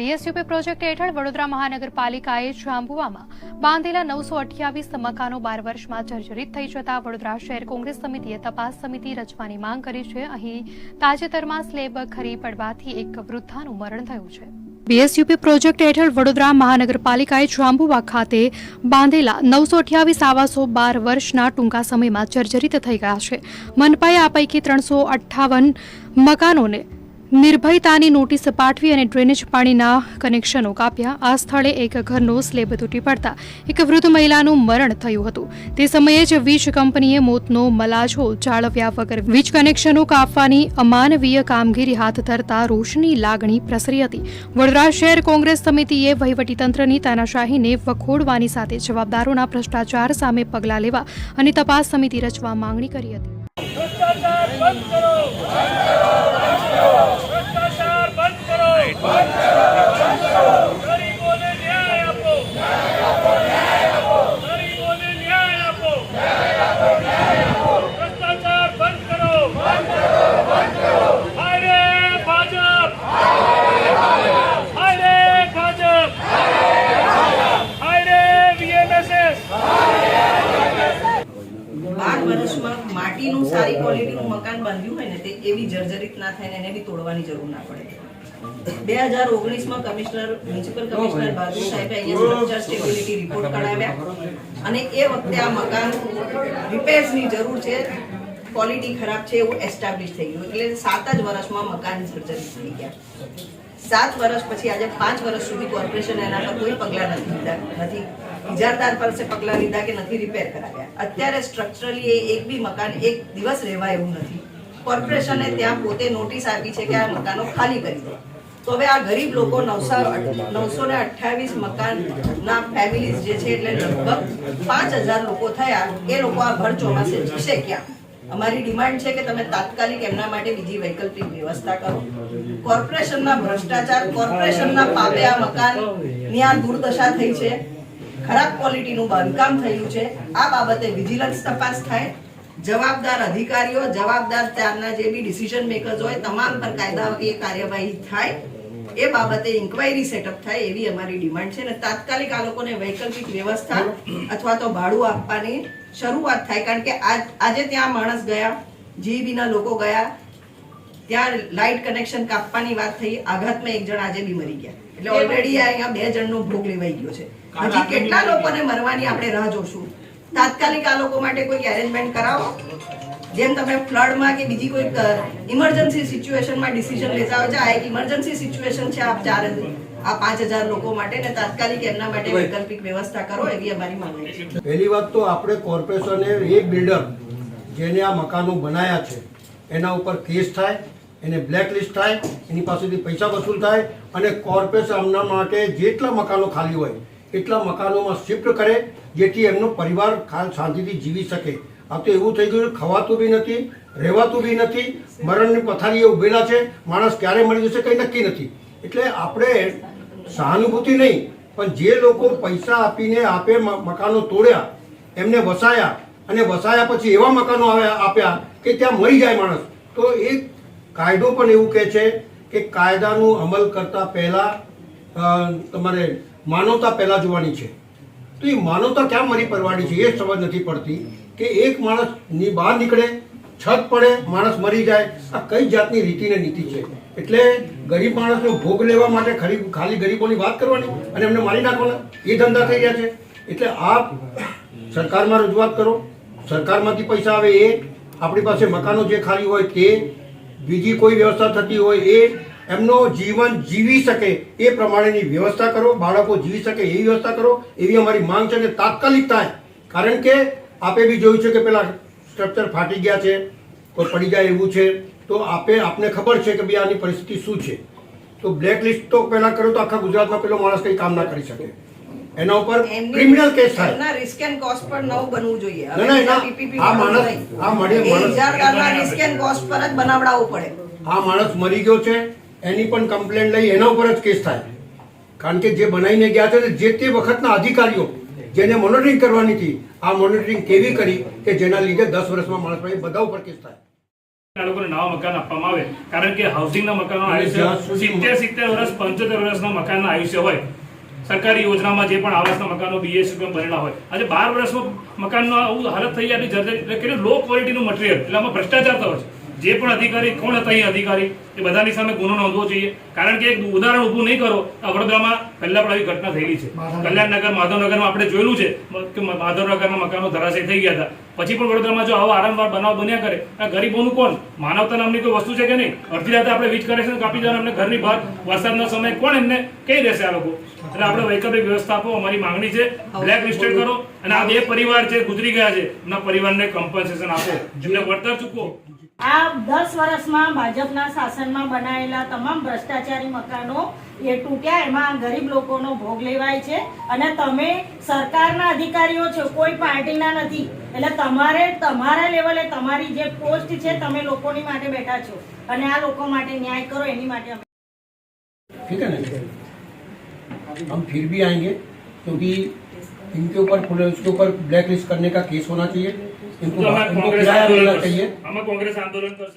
BSUP project હેઠળ વડોદરા મહાનગરપાલિકાએ જાંબુવામાં બાંધેલા નવસો અઠ્યાવીસ મકાનો બાર વર્ષમાં જર્જરિત થઈ જતા વડોદરા શહેર કોંગ્રેસ સમિતિએ તપાસ સમિતિ રચવાની માંગ કરી છે. અહીં તાજેતરમાં સ્લેબ ખરી પડવાથી એક વૃદ્ધાનું મરણ થયું છે. બીએસયુપી પ્રોજેક્ટ હેઠળ વડોદરા મહાનગરપાલિકાએ જાંબુવા ખાતે બાંધેલા નવસો અઠ્યાવીસ આવાસો બાર વર્ષના ટૂંકા સમયમાં જર્જરિત થઈ ગયા છે. મનપાએ આ પૈકી ત્રણસો અઠ્ઠાવન મકાનોને નિર્ભયતાની નોટિસ પાઠવી અને ડ્રેનેજ પાણીના કનેક્શનો કાપ્યા. આ સ્થળે એક ઘરનો સ્લેબ તૂટી પડતા એક વૃદ્ધ મહિલાનું મરણ થયું હતું. તે સમયે જ વીજ કંપનીએ મોતનો મલાજો જાળવ્યા વગર વીજ કનેક્શનો કાપવાની અમાનવીય કામગીરી હાથ ધરતા રોષની લાગણી પ્રસરી હતી. વડોદરા શહેર કોંગ્રેસ સમિતિએ વહીવટીતંત્રની તાનાશાહીને વખોડવાની સાથે જવાબદારોના ભ્રષ્ટાચાર સામે પગલાં લેવા અને તપાસ સમિતિ રચવા માંગણી કરી હતી ભ્રષ્ટાચાર બંધ કરો ભ્રષ્ટાચાર બંધ કરો ગરીબોને ન્યાય આપો ગરીબોને ન્યાય આપો ભ્રષ્ટાચાર બંધ કરો હાય રે ભાજપ હાય રે ભાજપ હાય રે VMSS. બાર વર્ષમાં માટીનું સારી ક્વોલિટીનું મકાન બાંધ્યું હોય ને, તે એવી જર્જરિત ના થાય ને એને બી તોડવાની જરૂર ના પડે. બે હજાર ઓગણીસમાં કમિશનર, મ્યુનિસિપલ કમિશનર બહાદુર સાહેબે અહીંયા સ્ટ્રક્ચર સ્ટેબિલિટી રિપોર્ટ કઢાવ્યા. અને એ વખતે આ મકાન રિપેર્સની જરૂર છે ક્વોલિટી ખરાબ છે એવું એસ્ટાબ્લિશ થઈ ગયું. એટલે સાત જ વર્ષમાં મકાન સર્જરી થઈ ગયા. સાત વર્ષ પછી આજે પાંચ વર્ષ સુધી કોર્પોરેશન એના પર કોઈ પગલાં નથી લીધા. નથી ઇજારદાર પાસે પગલાં લીધા કે નથી રિપેર કરાવ્યા. અત્યારે સ્ટ્રક્ચરલી એક બી મકાન એક દિવસ રહેવા એવું નથી. કોર્પોરેશને ત્યાં પોતે નોટિસ આપી છે કે આ મકાનો ખાલી કરી દો. તો હવે આ ગરીબ લોકો નવસો નવસો ને અઠ્યાવીસ મકાનના ફેમિલીઝ જે છે એટલે લગભગ પાંચ હજાર લોકો થયા, એ લોકો આ ભર ચોમાસે જશે ક્યાં? અમારી ડિમાન્ડ છે કે તમે તાત્કાલિક એમના માટે બીજી વૈકલ્પિક વ્યવસ્થા કરો. કોર્પોરેશનના ભ્રષ્ટાચાર, કોર્પોરેશનના પાપે આ મકાનની આ દુર્દશા થઈ છે. ખરાબ ક્વોલિટીનું બાંધકામ થયું છે. આ બાબતે વિજિલન્સ તપાસ થાય. જવાબદાર અધિકારીઓ, જવાબદાર ત્યારના જે બી ડિસિઝન મેકર્સ હોય, તમામ પર કાયદાકીય કાર્યવાહી થાય. એ બાબતે ઇન્કવાયરી સેટઅપ થાય એવી અમારી ડિમાન્ડ છે. અને તાત્કાલિક આ લોકોને વૈકલ્પિક વ્યવસ્થા અથવા તો ભાડું આપવાની શરૂઆત થાય. કારણ કે આજે ત્યાં માણસ ગયા GEB લોકો ગયા ત્યાં લાઇટ કનેક્શન કાપવાની વાત થઈ. આઘાતમાં એક જણ આજે બી મરી ગયા. એટલે ઓલરેડી અહીંયા બે જણનો ભોગ લેવાઈ ગયો છે. હજી કેટલા લોકોને મરવાની આપણે રાહ જોશું. તાત્કાલિક આ લોકો માટે કોઈ એરેન્જમેન્ટ કરાવો. જેમ તમે ફ્લડમાં કે બીજી કોઈ ઇમરજન્સી સિચ્યુએશનમાં ડિસિઝન લેતા હોય છે આ એક ઇમરજન્સી સિચ્યુએશન છે આપ ચાર આ પાંચ હજાર લોકો માટે ને તાત્કાલિક એમના માટે વૈકલ્પિક વ્યવસ્થા કરો એવી અમારી માંગણી છે. પહેલી વાત તો આપણે કોર્પોરેશને એ બિલ્ડર જેને આ મકાનો બનાયા છે એના ઉપર કેસ થાય એને બ્લેકલિસ્ટ થાય એની પાસેથી પૈસા વસૂલ થાય અને કોર્પોરેશન એમના માટે જેટલા મકાનો ખાલી હોય એટલા મકાનોમાં શિફ્ટ કરે જેથી એમનો પરિવાર શાંતિથી જીવી શકે. આ તો એવું થઈ ગયું, ખવાતું બી નથી, રહેવાતું બી નથી, મરણની પથારીએ ઉભેલા છે, માણસ ક્યારે મરી જશે કંઈ નક્કી નથી. એટલે આપણે સહાનુભૂતિ નહીં, પણ જે લોકો પૈસા આપીને આપે મકાનો તોડ્યા, એમને વસાયા, અને વસાયા પછી એવા મકાનો આપ્યા કે ત્યાં મરી જાય માણસ. તો એ કાયદો પણ એવું કહે છે કે કાયદાનું અમલ કરતા પહેલા તમારે માનવતા પહેલા જોવાની છે. તો એ માનવતા ક્યાં મરી પરવાડી છે એ સમજ નથી પડતી. કે એક માણસની બહાર નીકળે, છત પડે, માણસ મરી જાય. આ કઈ જાતની રીતિ ને નીતિ છે? એટલે ગરીબ માણસનો ભોગ લેવા માટે ખરી ખાલી ગરીબોની વાત કરવાની અને એમને મારી નાખવાના? એ ધંધા થઈ ગયા છે. એટલે આપ સરકારમાં રજૂઆત કરો. સરકારમાંથી પૈસા આવે એ. આપણી પાસે મકાનો જે ખાલી હોય તે. બીજી કોઈ વ્યવસ્થા થતી હોય એ. એમનો જીવન જીવી શકે એ પ્રમાણેની વ્યવસ્થા કરો. બાળકો જીવી શકે એવી વ્યવસ્થા કરો. એવી અમારી માંગ છે અને તાત્કાલિક થાય. કારણ કે આપે બી જોયું છે કે પેલા સ્ટ્રક્ચર ફાટી ગયા છે કોઈ પડી જાય એવું છે તો આપે આપને ખબર છે કે ભાઈ આની પરિસ્થિતિ શું છે. તો બ્લેક લિસ્ટ તો પહેલા કરો તો આખા ગુજરાતમાં પેલો માણસ કંઈ કામ ના કરી શકે. એના ઉપર ક્રિમિનલ કેસ થાય. ના રિસ્ક એન્ડ કોસ્ટ પર નવ બનવું જોઈએ. ના, ના, આ માણસ- આ મળે- માણસ- ઇજારદારના risk and cost પર જ બનાવડાવવું પડે. આ માણસ મરી ગયો છે એની પણ કમ્પ્લેન લઈ એના ઉપર જ કેસ થાય. કારણ કે જે બનાવીને ગયા છે જે તે વખતના અધિકારીઓ જેને મોનિટરિંગ કરવાની હતી આ મોનિટરિંગ કેવી કરી કે જેના લીધે દસ વર્ષમાં માણસ પાસે બધા ઉપર કેસ થાય? આ લોકોને નવા મકાન આપવામાં આવે. કારણ કે હાઉસિંગના મકાનનો અને આયુષ્ય સિત્તેર સિત્તેર વર્ષ પંચોતેર વર્ષના મકાનના આયુષ્ય હોય. સરકારી યોજનામાં જે પણ આવાસના મકાનો બીએસસી બનેલા હોય. આજે બાર વર્ષમાં મકાનનો આવું હાલત થઈ જાય એટલે કેટલું લો ક્વોલિટીનું મટીરિયલ એટલે આમાં ભ્રષ્ટાચાર થયો છે. જે પણ અધિકારી કોણ હતા અહીં અધિકારી એ બધાની સામે ગુનો નોંધવો જોઈએ. કારણ કે એક ઉદાહરણ ઊભું નહીં કરો આ વડોદરામાં પહેલા પણ આવી ઘટના થયેલી છે. કલ્યાણનગર માધવનગરમાં આપણે જોયેલું છે કે માધવનગરના મકાનો ધરાશય થઈ ગયા હતા. પછી પણ વડોદરામાં જો આવો વારંવાર બનાવ બન્યા કરે આ ગરીબોનું કોણ? માનવતા નામની કોઈ વસ્તુ છે કે નહીં? અડધી રાતે આપણે વીજ કનેક્શન કાપી દેવાનું અમને ઘરની બહાર વરસાદના સમયે કોણ એમને કઈ રહેશે આ લોકો? એટલે આપણે વૈકલ્પિક વ્યવસ્થા આપો અમારી માંગણી છે બ્લેક લિસ્ટેડ કરો અને આ બે પરિવાર છે ગુજરી ગયા છે. એમના પરિવારને કમ્પન્સેશન આપો. એમને વળતર ચૂકવો. આ દસ વર્ષમાં ભાજપના શાસનમાં બનાવેલા તમામ ભ્રષ્ટાચારી મકાનો એ તૂટ્યા એમાં ગરીબ લોકોનો ભોગ લેવાય છે અને તમે સરકારના અધિકારીઓ છો કોઈ પાર્ટીના નથી એટલે તમારે તમારા લેવલે તમારી જે પોસ્ટ છે તમે લોકોની માટે બેઠા છો અને આ લોકો માટે ન્યાય કરો એની માટે અમે ठीक है ना हम फिर भी आएंगे क्योंकि इनके ऊपर पुलिस के ऊपर ब्लैक लिस्ट करने का केस होना चाहिए इनको कांग्रेस आंदोलन करते हैं हम कांग्रेस आंदोलन कर